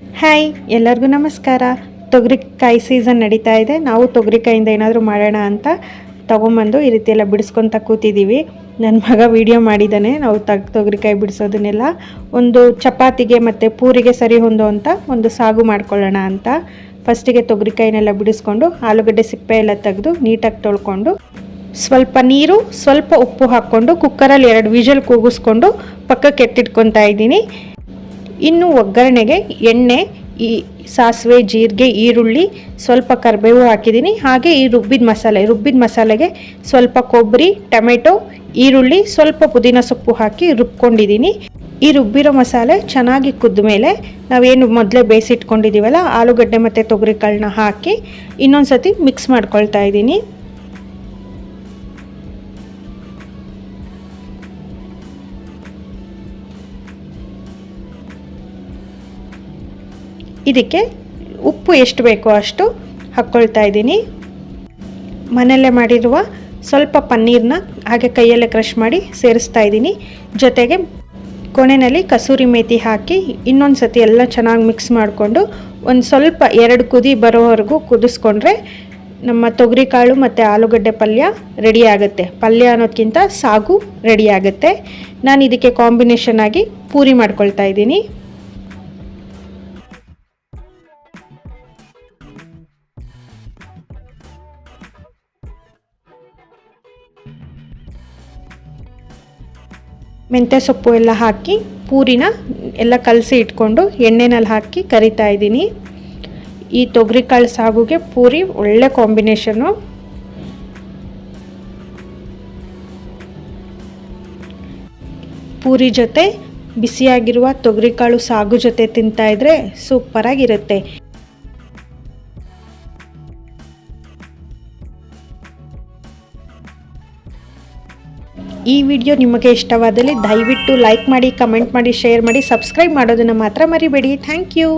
Hi ಎಲ್ಲರಿಗೂ ನಮಸ್ಕಾರ. ತೊಗರಿಕಾಯಿ season ನಡೀತಾ ಇದೆ. ನಾವು ತೊಗರಿಕಾಯಿಂದ ಏನಾದರೂ ಮಾಡೋಣ ಅಂತ ತೊಗೊಂಬಂದು ಈ ರೀತಿ ಎಲ್ಲ ಬಿಡಿಸ್ಕೊತ ಕೂತಿದ್ದೀವಿ. ನನ್ನ ಮಗ ವಿಡಿಯೋ ಮಾಡಿದ್ದಾನೆ. ನಾವು ತಗ್ ತೊಗರಿಕಾಯಿ ಬಿಡಿಸೋದನ್ನೆಲ್ಲ ಒಂದು ಚಪಾತಿಗೆ ಮತ್ತು ಪೂರಿಗೆ ಸರಿ ಹೊಂದುವಂಥ ಒಂದು ಸಾಗು ಮಾಡ್ಕೊಳ್ಳೋಣ ಅಂತ. ಫಸ್ಟಿಗೆ ತೊಗರಿಕಾಯಿನೆಲ್ಲ ಬಿಡಿಸ್ಕೊಂಡು ಆಲೂಗಡ್ಡೆ ಸಿಪ್ಪೆ ಎಲ್ಲ ತೆಗೆದು ನೀಟಾಗಿ ತೊಳ್ಕೊಂಡು ಸ್ವಲ್ಪ ನೀರು, ಸ್ವಲ್ಪ ಉಪ್ಪು ಹಾಕ್ಕೊಂಡು ಕುಕ್ಕರಲ್ಲಿ ಎರಡು ವಿಜಲ್ ಕೂಗಿಸ್ಕೊಂಡು ಪಕ್ಕಕ್ಕೆ ಎತ್ತಿಟ್ಕೊತಾ ಇದ್ದೀನಿ. ಇನ್ನು ಒಗ್ಗರಣೆಗೆ ಎಣ್ಣೆ, ಈ ಸಾಸಿವೆ, ಜೀರಿಗೆ, ಈರುಳ್ಳಿ ಸ್ವಲ್ಪ ಕರಿಬೇವು ಹಾಕಿದ್ದೀನಿ. ಹಾಗೆ ಈ ರುಬ್ಬಿದ ಮಸಾಲೆ, ರುಬ್ಬಿದ ಮಸಾಲೆಗೆ ಸ್ವಲ್ಪ ಕೊಬ್ಬರಿ, ಟೊಮೆಟೊ, ಈರುಳ್ಳಿ, ಸ್ವಲ್ಪ ಪುದೀನ ಸೊಪ್ಪು ಹಾಕಿ ರುಬ್ಕೊಂಡಿದ್ದೀನಿ. ಈ ರುಬ್ಬಿರೋ ಮಸಾಲೆ ಚೆನ್ನಾಗಿ ಕುದ್ದ ಮೇಲೆ ನಾವೇನು ಮೊದಲೇ ಬೇಯಿಸಿಟ್ಕೊಂಡಿದ್ದೀವಲ್ಲ, ಆಲೂಗಡ್ಡೆ ಮತ್ತು ತೊಗರಿಕಾಳನ್ನ ಹಾಕಿ ಇನ್ನೊಂದು ಸತಿ ಮಿಕ್ಸ್ ಮಾಡ್ಕೊಳ್ತಾ ಇದ್ದೀನಿ. ಇದಕ್ಕೆ ಉಪ್ಪು ಎಷ್ಟು ಬೇಕೋ ಅಷ್ಟು ಹಾಕ್ಕೊಳ್ತಾ ಇದ್ದೀನಿ. ಮನೆಯಲ್ಲೇ ಮಾಡಿರುವ ಸ್ವಲ್ಪ ಪನ್ನೀರನ್ನ ಹಾಗೆ ಕೈಯಲ್ಲೇ ಕ್ರಷ್ ಮಾಡಿ ಸೇರಿಸ್ತಾ ಇದ್ದೀನಿ. ಜೊತೆಗೆ ಕೊನೆಯಲ್ಲಿ ಕಸೂರಿ ಮೇಥಿ ಹಾಕಿ ಇನ್ನೊಂದು ಸತಿ ಎಲ್ಲ ಚೆನ್ನಾಗಿ ಮಿಕ್ಸ್ ಮಾಡಿಕೊಂಡು ಒಂದು ಸ್ವಲ್ಪ ಎರಡು ಕುದಿ ಬರೋವರೆಗೂ ಕುದಿಸ್ಕೊಂಡ್ರೆ ನಮ್ಮ ತೊಗರಿಕಾಳು ಮತ್ತು ಆಲೂಗಡ್ಡೆ ಪಲ್ಯ ರೆಡಿ ಆಗುತ್ತೆ. ಪಲ್ಯ ಅನ್ನೋದಕ್ಕಿಂತ ಸಾಗು ರೆಡಿ ಆಗುತ್ತೆ. ನಾನು ಇದಕ್ಕೆ ಕಾಂಬಿನೇಷನ್ ಆಗಿ ಪೂರಿ ಮಾಡ್ಕೊಳ್ತಾ ಇದ್ದೀನಿ. ಮೆಂತ್ಯ ಸೊಪ್ಪು ಎಲ್ಲ ಹಾಕಿ, ಪೂರಿನ ಎಲ್ಲ ಕಲಸಿ ಇಟ್ಕೊಂಡು ಎಣ್ಣೆನಲ್ಲಿ ಹಾಕಿ ಕರಿತಾ ಇದ್ದೀನಿ. ಈ ತೊಗರಿಕಾಳು ಸಾಗುಗೆ ಪೂರಿ ಒಳ್ಳೆ ಕಾಂಬಿನೇಷನು ಪೂರಿ ಜೊತೆ ಬಿಸಿಯಾಗಿರುವ ತೊಗರಿಕಾಳು ಸಾಗು ಜೊತೆ ತಿಂತಾಯಿದ್ರೆ ಸೂಪರಾಗಿರುತ್ತೆ. ಈ ವಿಡಿಯೋ ನಿಮಗೆ ಇಷ್ಟವಾದಲ್ಲಿ ದಯವಿಟ್ಟು ಲೈಕ್ ಮಾಡಿ ಕಮೆಂಟ್ ಮಾಡಿ ಶೇರ್ ಮಾಡಿ ಸಬ್ಸ್ಕ್ರೈಬ್ ಮಾಡೋದನ್ನು ಮಾತ್ರ ಮರಿಬೇಡಿ. Thank you